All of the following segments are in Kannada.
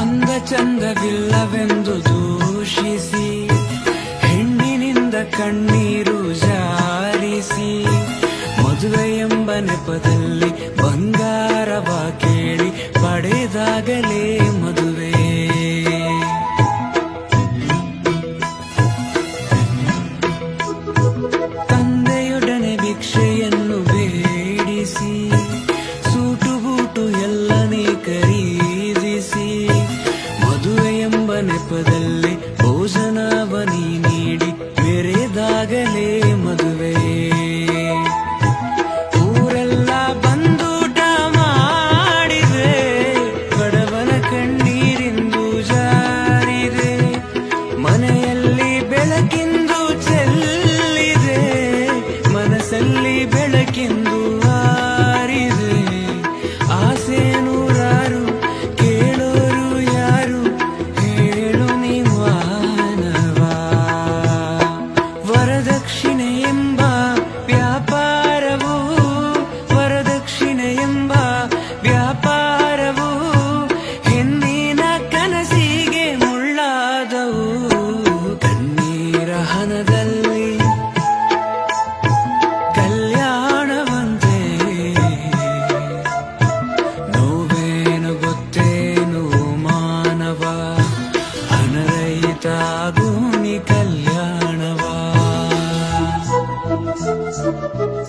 ಅಂದ ಚಂದವಿಲ್ಲವೆಂದು ದೂಷಿಸಿ, ಹೆಣ್ಣಿನಿಂದ ಕಣ್ಣೀರು ಜಾರಿಸಿ ಮದುವೆ ಎಂಬ ನೆಪದಲ್ಲಿ ಬಂಗಾರವ ಕೇಳಿ ಪಡೆದಾಗಲೇ ಮದುವೆ. ತಂದೆಯೊಡನೆ ಭಿಕ್ಷೆಯನ್ನು ಎಂಬ ನೆಪದಲ್ಲಿ ಭೋಜನವನಿ ನೀಡಿ ಮೆರೆದಾಗಲೇ ಮದುವೆ. ಊರೆಲ್ಲ ಬಂದೂಟ ಮಾಡಿದೆ ಬಡವನ ಕಣ್ಣೀರಿಂದು ಜಾರಿದೆ, ಮನೆಯಲ್ಲಿ ಬೆಳಕಿಂದು ಚೆಲ್ಲಿದೆ, ಮನಸ್ಸಲ್ಲಿ ಬೆಳಕಿಂದು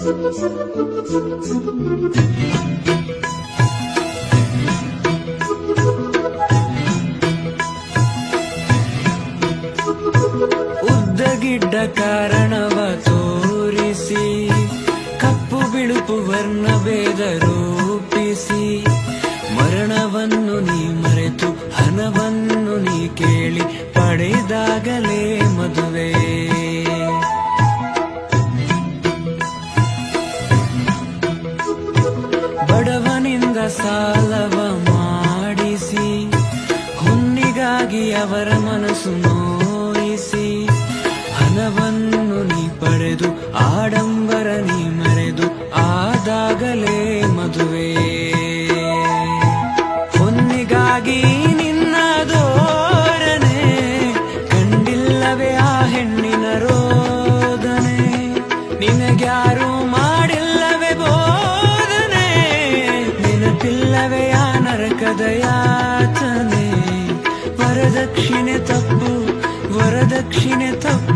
ಉದ್ದಗಿಡ್ಡ ಕಾರಣವ ತೋರಿಸಿ, ಕಪ್ಪು ಬಿಳುಪು ವರ್ಣ ಭೇದ ರೂಪಿಸಿ, ಮರಣವನ್ನು ನೀ ಮರೆತು ಹಣವನ್ನು ನೀ ಕೇಳಿ ಪಡೆದಾಗಲೇ ಮದುವೆ. ಸಾಲವ ಮಾಡಿಸಿ ಅವರ ಮನಸ್ಸು ನೋಯಿಸಿ, ಹಣವನ್ನು ನೀ ಪಡೆದು, ಆಡಂಬರ ನೀ ಮರೆದು, ಆದಾಗಲೇ ಮದುವೆ. ಹೊನ್ನಿಗಾಗಿ ನಿನ್ನ ದೋರನೆ ಕಂಡಿಲ್ಲವೇ ಆ ಹೆಣ್ಣಿನ ರೋದನೆ. ನಿನಗ್ಯಾರು ನರಕದ ಯಾತನೆ ವರದಕ್ಷಿಣೆ ತಪ್ಪು ವರದಕ್ಷಿಣೆ ತಪ್ಪು.